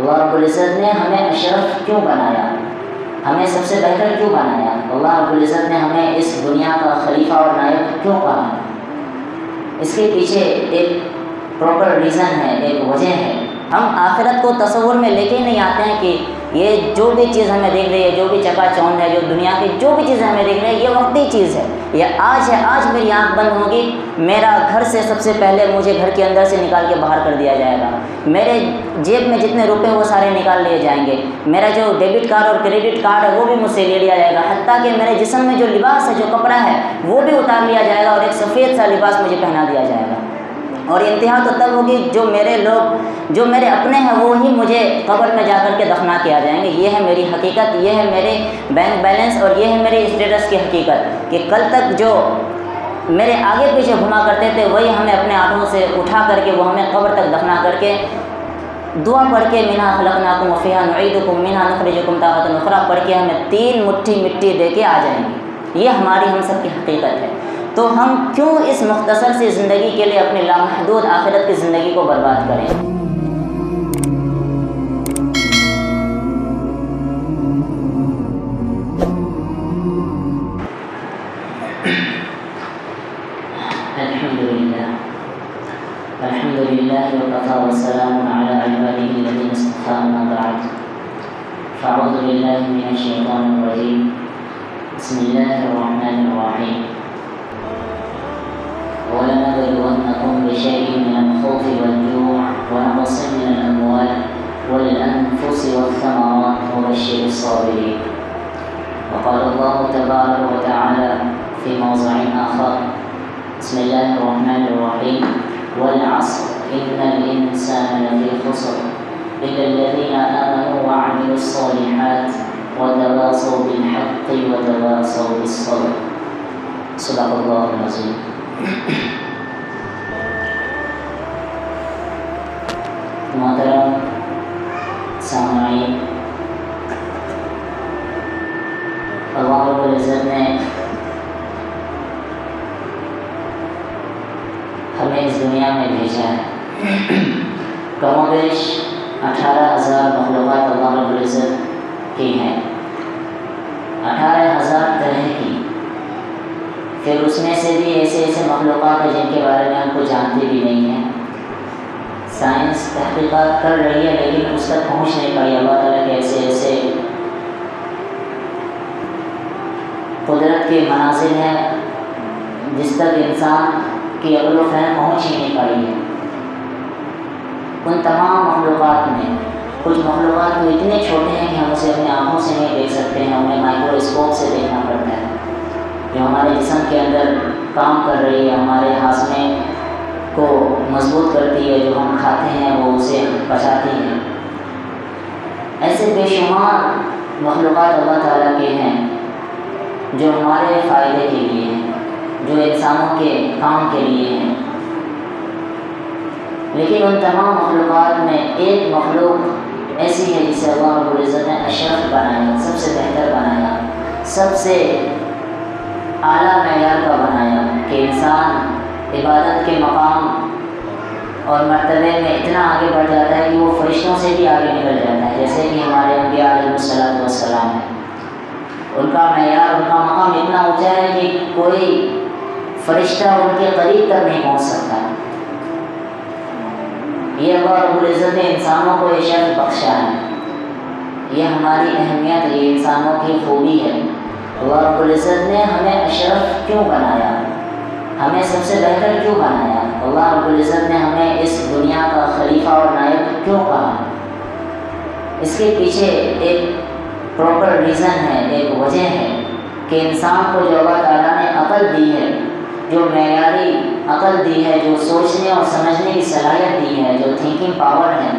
اللہ رب العزت نے ہمیں اشرف کیوں بنایا؟ ہمیں سب سے بہتر کیوں بنایا؟ اللہ رب العزت نے ہمیں اس دنیا کا خلیفہ اور نائب کیوں کہا اس کے پیچھے ایک پراپر ریزن ہے، ایک وجہ ہے۔ ہم آخرت کو تصور میں لے کے نہیں آتے ہیں کہ یہ جو بھی چیز ہمیں دیکھ رہی ہے، جو بھی چکا چوند ہے، جو دنیا کی جو بھی چیزیں ہمیں دیکھ رہی ہے، یہ وقتی چیز ہے۔ یہ آج ہے، آج میری آنکھ بند ہوگی میرا گھر سے سب سے پہلے مجھے گھر کے اندر سے نکال کے باہر کر دیا جائے گا۔ میرے جیب میں جتنے روپے وہ سارے نکال لیے جائیں گے۔ میرا جو ڈیبٹ کارڈ اور کریڈٹ کارڈ ہے، وہ بھی مجھ سے لے لیا جائے گا۔ حتیٰ کہ میرے جسم میں جو لباس ہے، جو کپڑا ہے، وہ بھی اتار لیا جائے گا اور ایک سفید سا لباس مجھے پہنا دیا جائے گا۔ اور انتہا تو تب ہوگی جو میرے لوگ، جو میرے اپنے ہیں وہی مجھے قبر میں جا کر کے دفنا کیا جائیں گے۔ یہ ہے میری حقیقت، یہ ہے میرے بینک بیلنس اور یہ ہے میرے اسٹیٹس کی حقیقت کہ کل تک جو میرے آگے پیچھے گھما کرتے تھے، وہی ہمیں اپنے ہاتھوں سے اٹھا کر کے، وہ ہمیں قبر تک دفنا کر کے دعا پڑھ کے مینا خلق ناکم وفیہ نعید کم مینا نخر جو کم طاقت نخرا پڑھ کے ہمیں تین مٹھی مٹی دے کے آ جائیں گے۔ یہ ہماری ہم سب کی حقیقت ہے۔ تو ہم کیوں اس مختصر سی زندگی کے لیے اپنی لامحدود آخرت کی زندگی کو برباد کریں؟ بسم الله الرحمن الرحيم. والعصر. إن الإنسان لفي خسر. إلا الذين آمنوا وعملوا الصالحات وتواصوا بالحق وتواصوا بالصبر. صدق الله العظيم. محترم سامعین بھیجا ہے کم و بیش اٹھارہ ہزار مخلوقات اللہ رب العزت کی ہیں۔ اٹھارہ ہزار طرح کی۔ پھر اس میں سے بھی ایسے ایسے مخلوقات ہیں جن کے بارے میں ہم کو جانتے بھی نہیں ہیں۔ سائنس تحقیقات کر رہی ہے لیکن اس تک پہنچ نہیں پائی۔ اللہ تعالیٰ کے ایسے ایسے قدرت کے مناظر ہیں جس تک انسان کی عقل و فہم پہنچ ہی نہیں پائی ہے ان تمام مخلوقات میں، کچھ مخلوقات تو اتنے چھوٹے ہیں کہ ہم اسے اپنی آنکھوں سے نہیں دیکھ سکتے ہیں، انہیں مائکرو اسکوپ سے دیکھنا پڑتا ہے۔ جو ہمارے جسم کے اندر کام کر رہی ہے، ہمارے ہاضمے کو مضبوط کرتی ہے، جو ہم کھاتے ہیں، وہ اسے بچاتی ہے ایسے بے شمار مخلوقات اللہ تعالیٰ کے ہیں جو ہمارے فائدے کے لیے ہیں۔ جو انسانوں کے کام کے لیے ہیں۔ لیکن ان تمام مخلوقات میں ایک مخلوق ایسی ہے جسے اللہ رب العزت نے اشرف بنایا، سب سے بہتر بنایا، سب سے اعلیٰ معیار کا بنایا کہ انسان عبادت کے مقام اور مرتبے میں اتنا آگے بڑھ جاتا ہے کہ وہ فرشتوں سے بھی آگے نکل جاتا ہے، جیسے کہ ہمارے انبیاء علیہ السلام والسلام ہیں۔ ان کا معیار، ان کا مقام اتنا اونچا ہے کہ کوئی فرشتہ ان کے قریب تک نہیں پہنچ سکتا۔ یہ اللہ رب العزت نے انسانوں کو یہ شرط بخشا ہے۔ یہ ہماری اہمیت یہ انسانوں کی خوبی ہے۔ اللہ رب العزت نے ہمیں اشرف کیوں بنایا؟ ہمیں سب سے بہتر کیوں بنایا؟ اللہ رب العزت نے ہمیں اس دنیا کا خلیفہ اور نائب کیوں کہا؟ اس کے پیچھے ایک پراپر ریزن ہے، ایک وجہ ہے کہ انسان کو جو اللہ تعالیٰ نے عقل دی ہے جو معیاری عقل دی ہے، جو سوچنے اور سمجھنے کی صلاحیت دی ہے، جو تھنکنگ پاور ہے،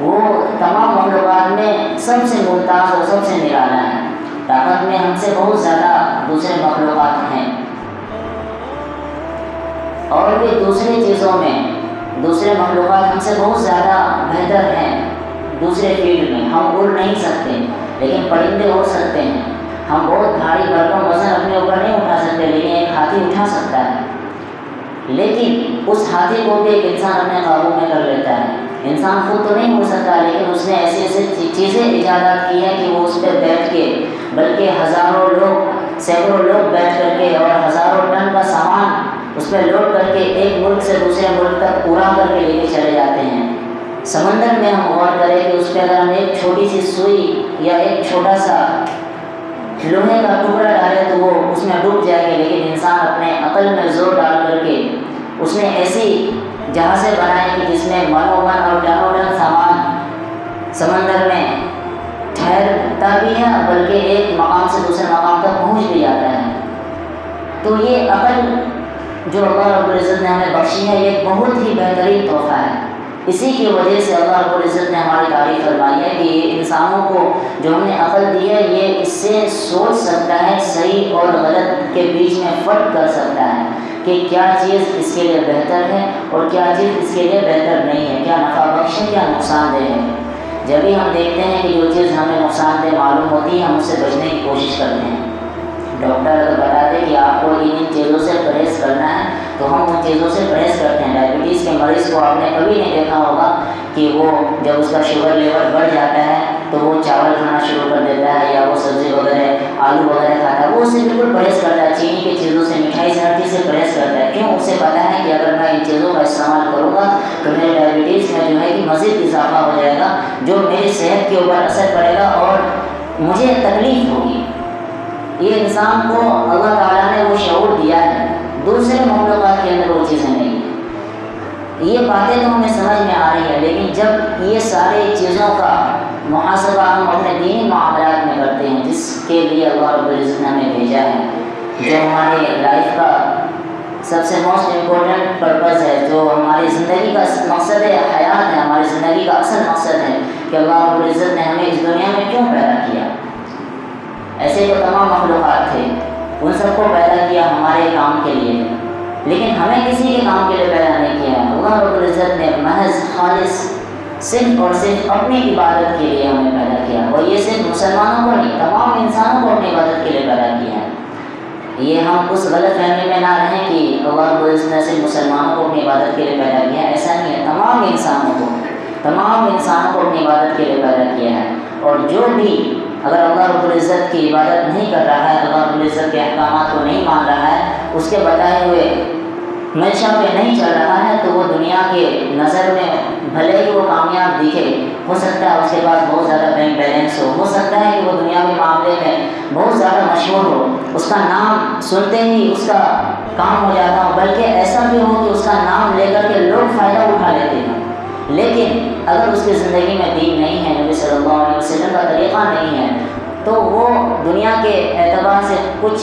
وہ تمام مخلوقات میں سب سے ممتاز اور سب سے نرالا ہے۔ طاقت میں ہم سے بہت زیادہ دوسرے مخلوقات ہیں۔ اور بھی دوسری چیزوں میں دوسرے مخلوقات ہم سے بہت زیادہ بہتر ہیں۔ دوسرے فیلڈ میں ہم اڑ نہیں سکتے، لیکن پرندے اڑ سکتے ہیں۔ ہم بہت بھاری برتن وزن اپنے اوپر نہیں اٹھا سکتے، لیکن ایک ہاتھی اٹھا سکتا ہے۔ لیکن اس ہاتھی کو بھی ایک انسان اپنے قابو میں کر لیتا ہے۔ انسان خود تو نہیں ہو سکتا، لیکن اس نے ایسی ایسی چیزیں ایجادات کی ہیں کہ وہ اس پہ بیٹھ کے، بلکہ ہزاروں لوگ، سینکڑوں لوگ بیٹھ کر کے اور ہزاروں ٹن کا سامان اس پہ لوڈ کر کے ایک ملک سے دوسرے ملک تک پورا کر کے لے کے چلے جاتے ہیں۔ سمندر میں ہم غور کریں کہ اس پہ اگر ہم ایک چھوٹی سی سوئی یا ایک چھوٹا سا لوہے کا ٹکڑا ڈالے تو وہ اس میں ڈوب جائے گا، لیکن انسان اپنے عقل میں زور ڈال کر کے اس نے ایسی جہازیں بنائے کہ جس میں من و من اور ڈن و ڈن سامان سمندر میں ٹھہرتا بھی ہے بلکہ ایک مقام سے دوسرے مقام تک پہنچ بھی جاتا ہے۔ تو یہ عقل جو اللہ رب العزت نے ہمیں بخشی ہے، یہ بہت ہی بہترین تحفہ ہے۔ اسی کی وجہ سے اللہ رب العزت نے ہماری تعریف فرمائی ہے کہ یہ انسانوں کو جو ہم نے عقل دی ہے، یہ اس سے سوچ سکتا ہے صحیح اور غلط کے بیچ میں فرق کر سکتا ہے کہ کیا چیز اس کے لیے بہتر ہے اور کیا چیز اس کے لیے بہتر نہیں ہے، کیا نفع بخش ہے کیا نقصان دہ ہے۔ جب بھی ہم دیکھتے ہیں کہ جو چیز ہمیں نقصان دہ معلوم ہوتی ہے، ہم اس سے بچنے کی کوشش کرتے ہیں۔ ڈاکٹر اگر بتا دے کہ آپ کو ان چیزوں سے پرہیز کرنا ہے، تو ہم ان چیزوں سے پرہیز کرتے ہیں۔ ڈائبٹیز کے مریض کو آپ نے کبھی نہیں دیکھا ہوگا کہ وہ جب اس کا شوگر لیول بڑھ جاتا ہے تو وہ چاول کھانا شروع کر دیتا ہے یا وہ سبزی وغیرہ، آلو وغیرہ کھاتا ہے۔ وہ اسے بالکل پرہیز کرتا ہے، چینی کی چیزوں سے، مٹھائی سے ہر چیز سے پرہیز کرتا ہے۔ کیوں؟ اسے پتا ہے کہ اگر میں ان چیزوں کا استعمال کروں گا تو میرے ڈائبٹیز میں جو ہے کہ مزید اضافہ ہو جائے گا، جو میری صحت کے اوپر اثر پڑے گا اور مجھے تکلیف ہوگی۔ یہ انسان کو اللہ تعالیٰ نے وہ شعور دیا ہے۔ دوسرے معلومات کے اندر وہ چیزیں نہیں ہیں۔ یہ باتیں تو ہمیں سمجھ میں آ رہی ہے لیکن جب یہ سارے چیزوں کا محاسبہ ہم اپنے دینی معاملات میں کرتے ہیں، جس کے لیے اللہ رب العزت نے ہمیں بھیجا ہے، جو ہماری لائف کا سب سے موسٹ امپورٹنٹ پرپز ہے، جو ہماری زندگی کا مقصد ہے، حیات ہے، ہماری زندگی کا اصل مقصد ہے کہ اللہ رب العزت نے ہمیں اس دنیا میں کیوں پیدا کیا؟ ایسے جو تمام مخلوقات تھے۔ ان سب کو پیدا کیا ہمارے کام کے لیے۔ لیکن ہمیں کسی کے کام کے لیے پیدا نہیں کیا۔ اللہ رب العزت نے محض خالص صرف اور صرف اپنی عبادت کے لیے ہمیں پیدا کیا۔ اور یہ صرف مسلمانوں کو نہیں، تمام انسانوں کو اپنی عبادت کے لیے پیدا کیا ہے۔ یہ ہم اس غلط فہمی میں نہ رہیں کہ اللہ رب العزت نے صرف مسلمانوں کو اپنی عبادت کے لیے پیدا کیا ہے۔ ایسا نہیں ہے، تمام انسانوں کو، تمام انسانوں کو اپنی عبادت کے لیے پیدا کیا ہے۔ اور جو بھی اگر اللہ رب العزت کی عبادت نہیں کر رہا ہے، اللہ رب العزت کے احکامات کو نہیں مان رہا ہے، اس کے بتائے ہوئے منشا پہ نہیں چل رہا ہے، تو وہ دنیا کے نظر میں بھلے ہی وہ کامیاب دکھے ہو سکتا ہے اس کے پاس بہت زیادہ بینک بیلنس ہو۔ ہو سکتا ہے کہ وہ دنیاوی معاملے میں بہت زیادہ مشہور ہو۔ اس کا نام سنتے ہی اس کا کام ہو جاتا ہو، بلکہ ایسا بھی ہو کہ اس کا نام لے کر کے لوگ فائدہ اٹھا لیتے ہیں۔ لیکن اگر اس کی زندگی میں دین نہیں ہے، نبی صلی اللہ علیہ وسلم کا طریقہ نہیں ہے، تو وہ دنیا کے اعتبار سے کچھ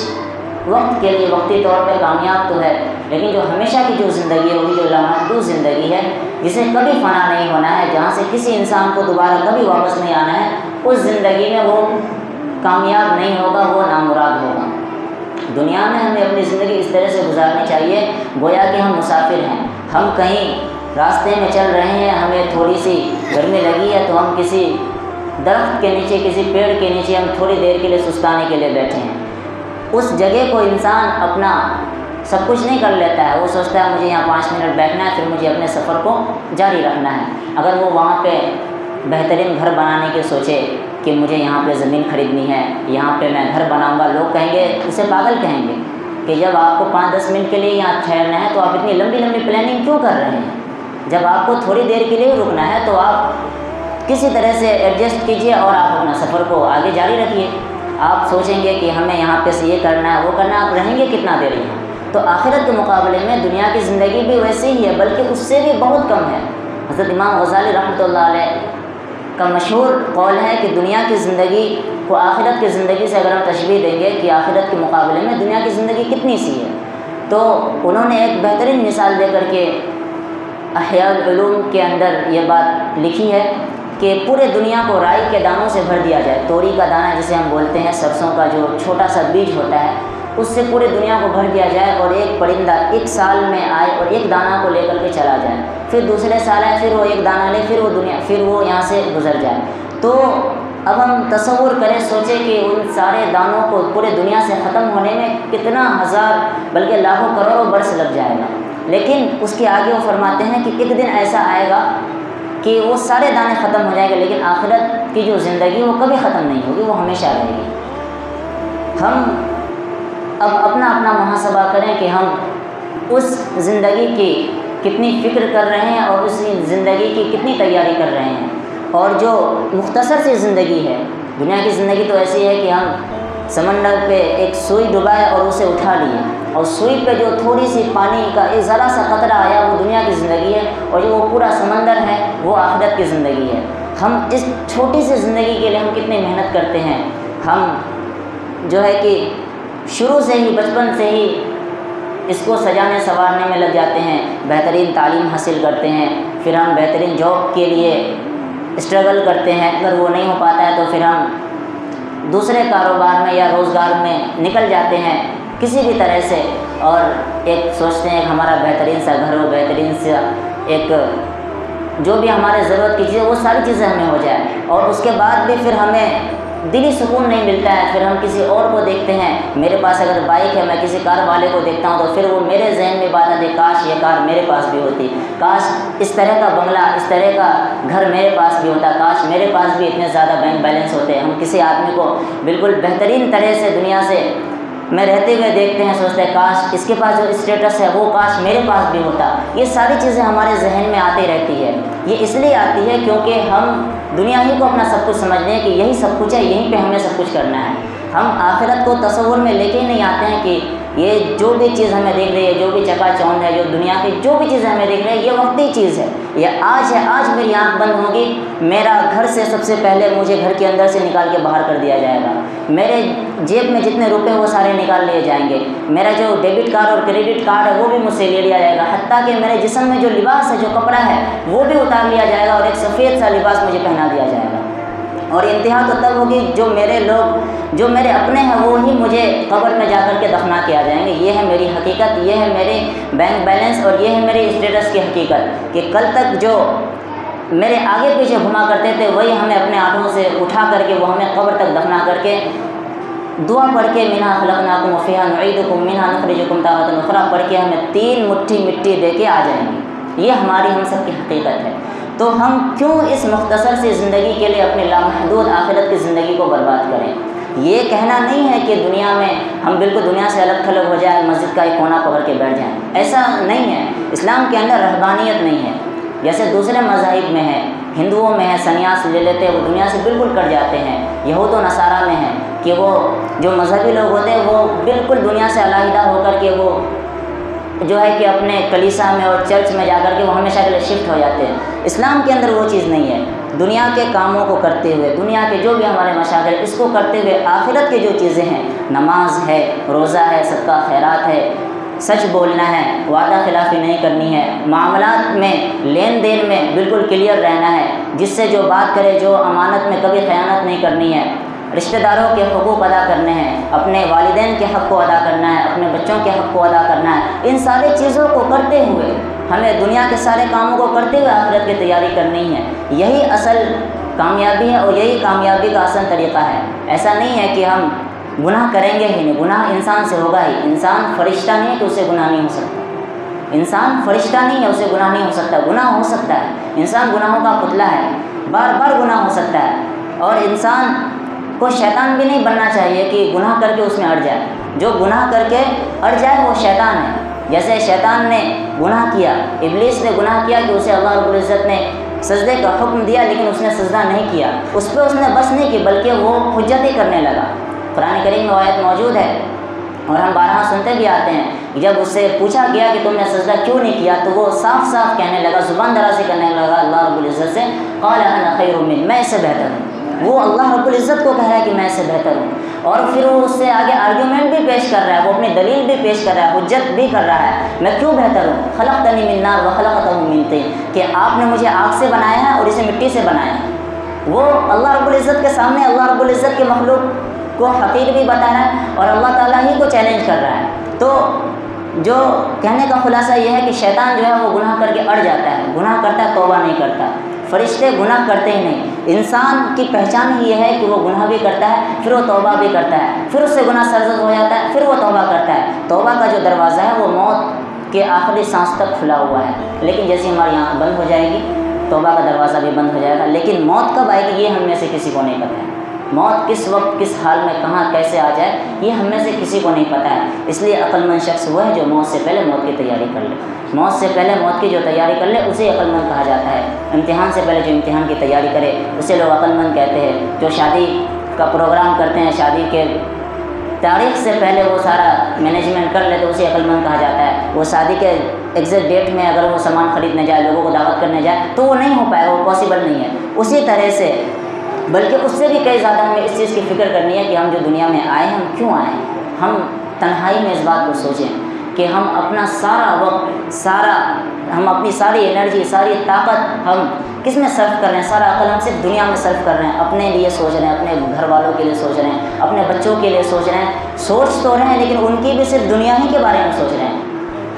وقت کے لیے وقتی طور پہ کامیاب تو ہے، لیکن جو ہمیشہ کی جو زندگی ہے وہی جو لامحدود زندگی ہے، جسے کبھی فنا نہیں ہونا ہے، جہاں سے کسی انسان کو دوبارہ کبھی واپس نہیں آنا ہے، اس زندگی میں وہ کامیاب نہیں ہوگا، وہ نامراد ہوگا۔ دنیا میں ہمیں اپنی زندگی اس طرح سے گزارنی چاہیے، گویا کہ ہم مسافر ہیں۔ ہم کہیں راستے میں چل رہے ہیں، ہمیں تھوڑی سی گرمی لگی ہے تو ہم کسی درخت کے نیچے، کسی پیڑ کے نیچے ہم تھوڑی دیر کے لیے سستانے کے لیے بیٹھے ہیں۔ اس جگہ کو انسان اپنا سب کچھ نہیں کر لیتا ہے، وہ سوچتا ہے مجھے یہاں پانچ منٹ بیٹھنا ہے، پھر مجھے اپنے سفر کو جاری رکھنا ہے۔ اگر وہ وہاں پہ بہترین گھر بنانے کے سوچے کہ مجھے یہاں پہ زمین خریدنی ہے، یہاں پہ میں گھر بناؤں گا، لوگ کہیں گے، اسے پاگل کہیں گے کہ جب آپ کو پانچ دس منٹ کے لیے یہاں ٹھہرنا ہے تو آپ اتنی لمبی لمبی پلاننگ کیوں کر رہے ہیں؟ جب آپ کو تھوڑی دیر کے لیے رکنا ہے تو آپ کسی طرح سے ایڈجسٹ کیجیے اور آپ اپنا سفر کو آگے جاری رکھیے۔ آپ سوچیں گے کہ ہمیں یہاں پہ سے یہ کرنا ہے، وہ کرنا ہے، آپ رہیں گے کتنا دیر یہاں؟ تو آخرت کے مقابلے میں دنیا کی زندگی بھی ویسے ہی ہے، بلکہ اس سے بھی بہت کم ہے۔ حضرت امام غزالی رحمۃ اللہ علیہ کا مشہور قول ہے کہ دنیا کی زندگی کو آخرت کی زندگی سے اگر ہم تشبیح دیں گے کہ آخرت کے مقابلے میں دنیا کی زندگی کتنی سی ہے۔ تو انہوں نے ایک بہترین مثال دے کر کے احیاء العلوم کے اندر یہ بات لکھی ہے کہ پورے دنیا کو رائی کے دانوں سے بھر دیا جائے، توری کا دانہ جسے ہم بولتے ہیں، سرسوں کا جو چھوٹا سا بیج ہوتا ہے، اس سے پورے دنیا کو بھر دیا جائے اور ایک پرندہ ایک سال میں آئے اور ایک دانہ کو لے کر کے چلا جائے۔ پھر دوسرے سال آئے، پھر وہ ایک دانہ لے، پھر وہ دنیا، پھر وہ یہاں سے گزر جائے۔ تو اب ہم تصور کریں، سوچیں کہ ان سارے دانوں کو پورے دنیا سے ختم ہونے میں کتنا ہزار، بلکہ لاکھوں کروڑوں برس لگ جائے گا۔ لیکن اس کے آگے وہ فرماتے ہیں کہ ایک دن ایسا آئے گا کہ وہ سارے دانے ختم ہو جائیں گے، لیکن آخرت کی جو زندگی وہ کبھی ختم نہیں ہوگی، وہ ہمیشہ رہے گی۔ ہم اب اپنا اپنا محاسبہ کریں کہ ہم اس زندگی کی کتنی فکر کر رہے ہیں اور اس زندگی کی کتنی تیاری کر رہے ہیں۔ اور جو مختصر سی زندگی ہے، دنیا کی زندگی تو ایسی ہے کہ ہم سمندر پہ ایک سوئی ڈبائے اور اسے اٹھا لیے۔ اور سوئی پہ جو تھوڑی سی پانی کا ایک ذرا سا قطرہ آیا، وہ دنیا کی زندگی ہے اور جو وہ پورا سمندر ہے، وہ آخرت کی زندگی ہے۔ ہم اس چھوٹی سی زندگی کے لیے ہم کتنی محنت کرتے ہیں؟ ہم جو ہے کہ شروع سے ہی، بچپن سے ہی اس کو سجانے سنوارنے میں لگ جاتے ہیں، بہترین تعلیم حاصل کرتے ہیں، پھر ہم بہترین جاب کے لیے اسٹرگل کرتے ہیں۔ اگر وہ نہیں ہو پاتا ہے تو پھر ہم دوسرے کاروبار میں یا روزگار میں نکل جاتے ہیں کسی بھی طرح سے اور ایک سوچتے ہیں کہ ہمارا بہترین سا گھر ہو، بہترین سا ایک جو بھی ہمارے ضرورت کی چیزیں وہ ساری چیزیں ہمیں ہو جائے اور اس کے بعد بھی پھر ہمیں دلی سکون نہیں ملتا ہے، پھر ہم کسی اور کو دیکھتے ہیں۔ میرے پاس اگر بائک ہے، میں کسی کار والے کو دیکھتا ہوں تو پھر وہ میرے ذہن میں بات آتی کاش یہ کار میرے پاس بھی ہوتی۔ کاش اس طرح کا بنگلہ، اس طرح کا گھر میرے پاس بھی ہوتا۔ کاش میرے پاس بھی اتنے زیادہ بینک بیلنس ہوتے۔ ہم کسی آدمی کو بالکل بہترین طرح سے دنیا سے میں رہتے ہوئے دیکھتے ہیں، سوچتے ہیں، کاش اس کے پاس جو اسٹیٹس ہے، وہ کاش میرے پاس بھی ہوتا۔ یہ ساری چیزیں ہمارے ذہن میں آتی رہتی ہے۔ یہ اس لیے آتی ہے کیونکہ ہم دنیا ہی کو اپنا سب کچھ سمجھتے ہیں کہ یہی سب کچھ ہے، یہیں پہ ہمیں سب کچھ کرنا ہے۔ ہم آخرت کو تصور میں لے کے ہی نہیں آتے ہیں کہ یہ جو بھی چیز ہمیں دیکھ رہی ہے، جو بھی چکا چوند ہے، جو دنیا کی جو بھی چیزیں ہمیں دیکھ رہی ہے، یہ وقتی چیز ہے۔ یہ آج ہے، آج میری آنکھ بند ہوگی میرا گھر سے سب سے پہلے مجھے گھر کے اندر سے نکال کے باہر کر دیا جائے گا۔ میرے جیب میں جتنے روپے وہ سارے نکال لیے جائیں گے۔ میرا جو ڈیبٹ کارڈ اور کریڈٹ کارڈ ہے، وہ بھی مجھ سے لے لیا جائے گا۔ حتیٰ کہ میرے جسم میں جو لباس ہے، جو کپڑا ہے، وہ بھی اتار لیا جائے گا اور ایک سفید سا لباس مجھے پہنا دیا جائے گا۔ اور انتہا تو تب ہوگی جو میرے لوگ، جو میرے اپنے ہیں وہی مجھے قبر میں جا کر کے دفنا کے آ جائیں گے۔ یہ ہے میری حقیقت، یہ ہے میرے بینک بیلنس اور یہ ہے میری اسٹیٹس کی حقیقت کہ کل تک جو میرے آگے پیچھے گھما کرتے تھے، وہی ہمیں اپنے ہاتھوں سے اٹھا کر کے، وہ ہمیں قبر تک دفنا کر کے دعا پڑھ کے مینا خلق ناکم وفیہ نعید کم مینا نقر جو طاقت نفرا پڑھ کے ہمیں تین مٹھی مٹی دے کے آ جائیں گے۔ یہ ہماری ہم سب کی حقیقت ہے۔ تو ہم کیوں اس مختصر سی زندگی کے لیے اپنے لامحدود آخرت کی زندگی کو برباد کریں؟ یہ کہنا نہیں ہے کہ دنیا میں ہم بالکل دنیا سے الگ تھلگ ہو جائیں، مسجد کا ایک کونا پکڑ کے بیٹھ جائیں۔ ایسا نہیں ہے۔ اسلام کے اندر رہبانیت نہیں ہے۔ جیسے دوسرے مذاہب میں ہے، ہندوؤں میں ہے، سنیاس لے لیتے ہیں، وہ دنیا سے بالکل کٹ جاتے ہیں۔ یہود و نصارہ میں ہے کہ وہ جو مذہبی لوگ ہوتے ہیں، وہ بالکل دنیا سے علیحدہ ہو کر کے وہ جو ہے کہ اپنے کلیسا میں اور چرچ میں جا کر کے وہ ہمیشہ کے لیے شفٹ ہو جاتے ہیں۔ اسلام کے اندر وہ چیز نہیں ہے۔ دنیا کے کاموں کو کرتے ہوئے، دنیا کے جو بھی ہمارے مشاغل، اس کو کرتے ہوئے آخرت کے جو چیزیں ہیں، نماز ہے، روزہ ہے، صدقہ، خیرات ہے، سچ بولنا ہے، وعدہ خلافی نہیں کرنی ہے۔ معاملات میں، لین دین میں بالکل کلیئر رہنا ہے۔ جس سے جو بات کرے، جو امانت میں کبھی خیانت نہیں کرنی ہے۔ رشتہ داروں کے حقوق ادا کرنے ہیں، اپنے والدین کے حق کو ادا کرنا ہے، اپنے بچوں کے حق کو ادا کرنا ہے۔ ان سارے چیزوں کو کرتے ہوئے ہمیں دنیا کے سارے کاموں کو کرتے ہوئے آخرت کی تیاری کرنی ہے۔ یہی اصل کامیابی ہے اور یہی کامیابی کا آسان طریقہ ہے۔ ایسا نہیں ہے کہ ہم گناہ کریں گے ہی نہیں۔ گناہ انسان سے ہوگا ہی۔ انسان فرشتہ نہیں ہے تو اسے گناہ نہیں ہو سکتا۔ انسان فرشتہ نہیں ہے اسے گناہ نہیں ہو سکتا۔ گناہ ہو سکتا ہے۔ انسان گناہوں کا پتلا ہے۔ بار بار گناہ ہو سکتا ہے۔ اور انسان کو شیطان بھی نہیں بننا چاہیے کہ گناہ کر کے اس میں اڑ جائے۔ جو گناہ کر کے اڑ جائے وہ شیطان ہے۔ جیسے شیطان نے گناہ کیا، ابلیس نے گناہ کیا کہ اسے اللہ رب العزت نے سجدے کا حکم دیا لیکن اس نے سجدہ نہیں کیا۔ اس پہ اس نے بس نہیں کی، بلکہ وہ حجت ہی کرنے لگا۔ قرآن کریم میں آیت موجود ہے اور ہم بارہ سنتے بھی آتے ہیں جب اس سے پوچھا گیا کہ تم نے سجدہ کیوں نہیں کیا تو وہ صاف صاف کہنے لگا، زبان دراز کرنے لگا اللہ رب العزت سے، قال انا خیر من، میں اس سے بہتر ہوں۔ وہ اللہ رب العزت کو کہہ رہا ہے کہ میں اس سے بہتر ہوں۔ اور پھر وہ اس سے آگے آرگیومنٹ بھی پیش کر رہا ہے، وہ اپنی دلیل بھی پیش کر رہا ہے، حجت بھی کر رہا ہے۔ میں کیوں بہتر ہوں؟ خلق تنی منار و خلق ملتے کہ آپ نے مجھے آگ سے بنایا ہے اور اسے مٹی سے بنایا ہے۔ وہ اللہ رب العزت کے سامنے اللہ رب العزت کے مخلوق کو حقیق بھی بتا رہا ہے اور اللہ تعالیٰ ہی کو چیلنج کر رہا ہے۔ تو جو کہنے کا خلاصہ یہ ہے کہ شیطان جو ہے وہ گناہ کر کے اڑ جاتا ہے، گناہ کرتا ہے، توبہ نہیں کرتا۔ فرشتے گناہ کرتے ہی نہیں۔ انسان کی پہچان ہی یہ ہے کہ وہ گناہ بھی کرتا ہے، پھر وہ توبہ بھی کرتا ہے۔ پھر اس سے گناہ سرزد ہو جاتا ہے، پھر وہ توبہ کرتا ہے۔ توبہ کا جو دروازہ ہے، وہ موت کے آخری سانس تک کھلا ہوا ہے۔ لیکن جیسے ہماری آنکھ بند ہو جائے گی، توبہ کا دروازہ بھی بند ہو جائے گا۔ لیکن موت کب آئے گی، یہ ہم میں سے کسی کو نہیں پتہ ہے۔ موت کس وقت، کس حال میں، کہاں، کیسے آ جائے، یہ ہم میں سے کسی کو نہیں پتہ ہے۔ اس لیے عقل مند شخص وہ ہے جو موت سے پہلے موت کی تیاری کر لے۔ موت سے پہلے موت کی جو تیاری کر لے، اسے عقل مند کہا جاتا ہے۔ امتحان سے پہلے جو امتحان کی تیاری کرے، اسے لوگ عقل مند کہتے ہیں۔ جو شادی کا پروگرام کرتے ہیں، شادی کے تاریخ سے پہلے وہ سارا مینجمنٹ کر لے تو اسے عقل مند کہا جاتا ہے۔ وہ شادی کے ایگزیکٹ ڈیٹ میں اگر وہ سامان خریدنے جائے، لوگوں کو دعوت کرنے جائے، تو وہ نہیں ہو پائے، وہ پاسبل نہیں ہے۔ اسی طرح سے بلکہ اس سے بھی کئی زیادہ ہمیں اس چیز کی فکر کرنی ہے کہ ہم جو دنیا میں آئے ہم کیوں آئے ہیں؟ ہم تنہائی میں اس بات کو سوچیں کہ ہم اپنا سارا وقت، سارا، ہم اپنی ساری انرجی ساری طاقت ہم کس میں صرف کر رہے ہیں؟ سارا عقل ہم صرف دنیا میں صرف کر رہے ہیں، اپنے لیے سوچ رہے ہیں، اپنے گھر والوں کے لیے سوچ رہے ہیں، اپنے بچوں کے لیے سوچ رہے ہیں۔ سوچ تو رہے ہیں، لیکن ان کی بھی صرف دنیا ہی کے بارے میں سوچ رہے ہیں۔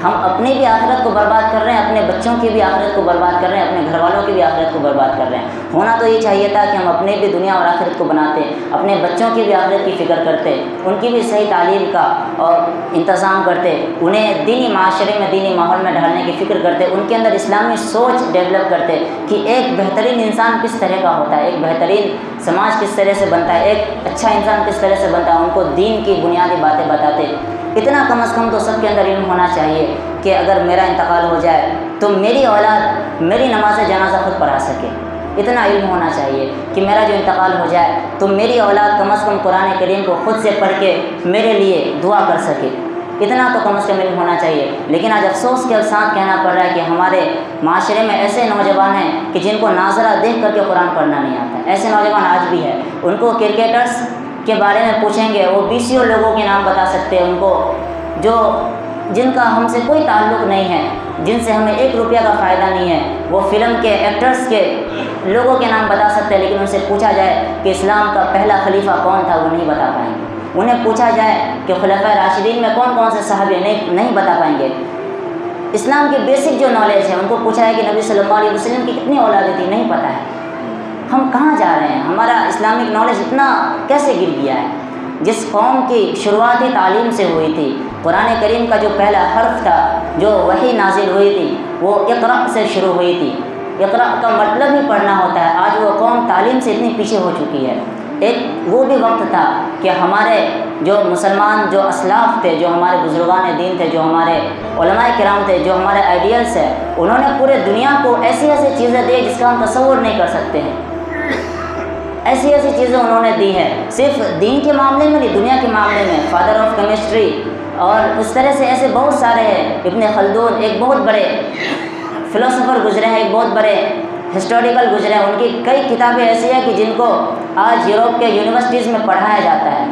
ہم اپنی بھی آخرت کو برباد کر رہے ہیں، اپنے بچوں کی بھی آخرت کو برباد کر رہے ہیں، اپنے گھر والوں کی بھی آخرت کو برباد کر رہے ہیں۔ ہونا تو یہ چاہیے تھا کہ ہم اپنے بھی دنیا اور آخرت کو بناتے، اپنے بچوں کی بھی آخرت کی فکر کرتے، ان کی بھی صحیح تعلیم کا اور انتظام کرتے، انہیں دینی معاشرے میں، دینی ماحول میں ڈھالنے کی فکر کرتے، ان کے اندر اسلامی سوچ ڈیولپ کرتے کہ ایک بہترین انسان کس طرح کا ہوتا ہے، ایک بہترین سماج کس طرح سے بنتا ہے، ایک اچھا انسان کس طرح سے بنتا ہے، ان کو دین کی بنیادی باتیں بتاتے۔ اتنا کم از کم تو سب کے اندر علم ہونا چاہیے کہ اگر میرا انتقال ہو جائے تو میری اولاد میری نماز جنازہ خود پڑھا سکے۔ اتنا علم ہونا چاہیے کہ میرا جو انتقال ہو جائے تو میری اولاد کم از کم قرآن کریم کو خود سے پڑھ کے میرے لیے دعا کر سکے۔ اتنا تو کم از کم علم ہونا چاہیے۔ لیکن آج افسوس کے ساتھ کہنا پڑ رہا ہے کہ ہمارے معاشرے میں ایسے نوجوان ہیں کہ جن کو ناظرہ دیکھ کر کے قرآن پڑھنا نہیں آتا۔ ایسے نوجوان آج بھی ہے ان کو کرکٹرس کے بارے میں پوچھیں گے، وہ بی سی او لوگوں کے نام بتا سکتے ہیں ان کو، جو جن کا ہم سے کوئی تعلق نہیں ہے، جن سے ہمیں ایک روپیہ کا فائدہ نہیں ہے، وہ فلم کے ایکٹرس کے لوگوں کے نام بتا سکتے ہیں، لیکن ان سے پوچھا جائے کہ اسلام کا پہلا خلیفہ کون تھا، وہ نہیں بتا پائیں گے۔ انہیں پوچھا جائے کہ خلفۂ راشدین میں کون کون سے صحابی نہیں نہیں بتا پائیں گے۔ اسلام کی بیسک جو نالج ہے، ان کو پوچھا ہے کہ نبی صلی اللہ علیہ وسلم کی کتنی اولادیں تھی نہیں پتہ ہے۔ ہم کہاں جا رہے ہیں؟ ہمارا اسلامک نالج اتنا کیسے گر گیا ہے؟ جس قوم کی شروعاتی تعلیم سے ہوئی تھی، قرآن کریم کا جو پہلا حرف تھا، جو وہی نازل ہوئی تھی، وہ اقرا سے شروع ہوئی تھی۔ اقرا کا مطلب ہی پڑھنا ہوتا ہے، آج وہ قوم تعلیم سے اتنی پیچھے ہو چکی ہے۔ ایک وہ بھی وقت تھا کہ ہمارے جو مسلمان جو اسلاف تھے، جو ہمارے بزرگان دین تھے، جو ہمارے علماء کرام تھے، جو ہمارے آئیڈیلس ہیں، انہوں نے پورے دنیا کو ایسی ایسی چیزیں دی جس کا ہم تصور نہیں کر سکتے ہیں۔ ایسی ایسی چیزیں انہوں نے دی ہیں۔ صرف دین کے معاملے میں نہیں، دنیا کے معاملے میں۔ فادر آف کیمسٹری اور اس طرح سے ایسے بہت سارے ہیں۔ ابن خلدون ایک بہت بڑے فلاسفر گزرے ہیں، ایک بہت بڑے ہسٹوریکل گزرے ہیں۔ ان کی کئی کتابیں ایسی ہیں کہ جن کو آج یوروپ کے یونیورسٹیز میں پڑھایا جاتا ہے۔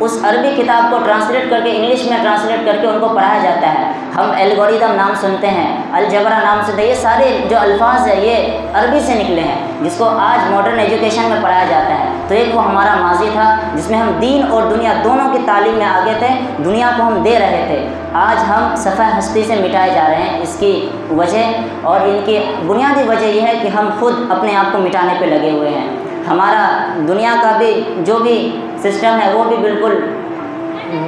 اس عربی کتاب کو ٹرانسلیٹ کر کے، انگلش میں ٹرانسلیٹ کر کے ان کو پڑھایا جاتا ہے۔ ہم الگوریدم نام سنتے ہیں الجبرا نام سنتے ہیں، یہ سارے جو الفاظ ہیں، یہ عربی سے نکلے ہیں، جس کو آج ماڈرن ایجوکیشن میں پڑھایا جاتا ہے۔ تو ایک وہ ہمارا ماضی تھا، جس میں ہم دین اور دنیا دونوں کی تعلیم میں آگے تھے، دنیا کو ہم دے رہے تھے۔ آج ہم صفحہ ہستی سے مٹائے جا رہے ہیں، اس کی وجہ۔ اور ان کی بنیادی وجہ یہ ہے کہ ہم خود اپنے آپ کو مٹانے پہ لگے ہوئے ہیں۔ ہمارا دنیا کا بھی جو بھی سسٹم ہے، وہ بھی بالکل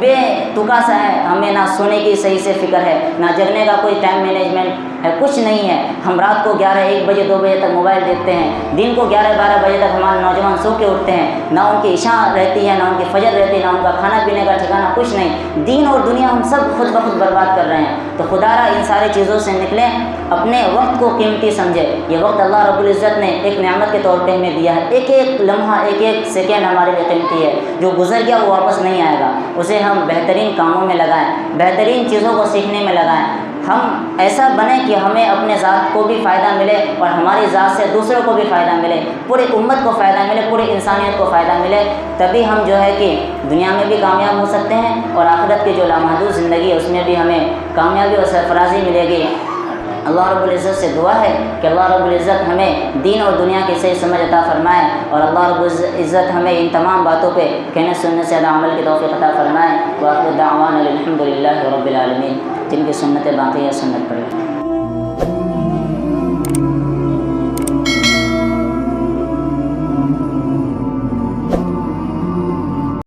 بے تکا سا ہے، ہمیں نہ سونے کی صحیح سے فکر ہے، نہ جگنے کا کوئی ٹائم مینجمنٹ کچھ نہیں ہے۔ ہم رات کو گیارہ، ایک بجے، دو بجے تک موبائل دیکھتے ہیں۔ دن کو گیارہ، بارہ بجے تک ہمارے نوجوان سو کے اٹھتے ہیں۔ نہ ان کی عشاء رہتی ہے، نہ ان کی فجر رہتی ہے نہ ان کا کھانا پینے کا ٹھکانا کچھ نہیں۔ دین اور دنیا ہم سب خود بخود برباد کر رہے ہیں۔ تو خدا را ان ساری چیزوں سے نکلیں، اپنے وقت کو قیمتی سمجھے۔ یہ وقت اللہ رب العزت نے ایک نعمت کے طور پہ ہمیں دیا ہے۔ ایک ایک لمحہ، ایک ایک سیکنڈ ہمارے لیے قیمتی ہے۔ جو گزر گیا وہ واپس نہیں آئے گا۔ اسے ہم بہترین کاموں میں لگائیں، بہترین چیزوں کو سیکھنے میں لگائیں۔ ہم ایسا بنیں کہ ہمیں اپنے ذات کو بھی فائدہ ملے اور ہماری ذات سے دوسروں کو بھی فائدہ ملے، پوری امت کو فائدہ ملے، پوری انسانیت کو فائدہ ملے، تبھی ہم جو ہے کہ دنیا میں بھی کامیاب ہو سکتے ہیں اور آخرت کی جو لامحدود زندگی ہے، اس میں بھی ہمیں کامیابی اور سرفرازی ملے گی۔ اللہ رب العزت سے دعا ہے کہ اللہ رب العزت ہمیں دین اور دنیا کی صحیح سمجھ عطا فرمائے اور اللہ رب العزت ہمیں ان تمام باتوں پہ کہنے، سننے سے عمل کی توفیق عطا فرمائے۔ واقع دعوان الحمد للہ رب العالمین۔ جن کی سنت باقی ہے سنت پڑے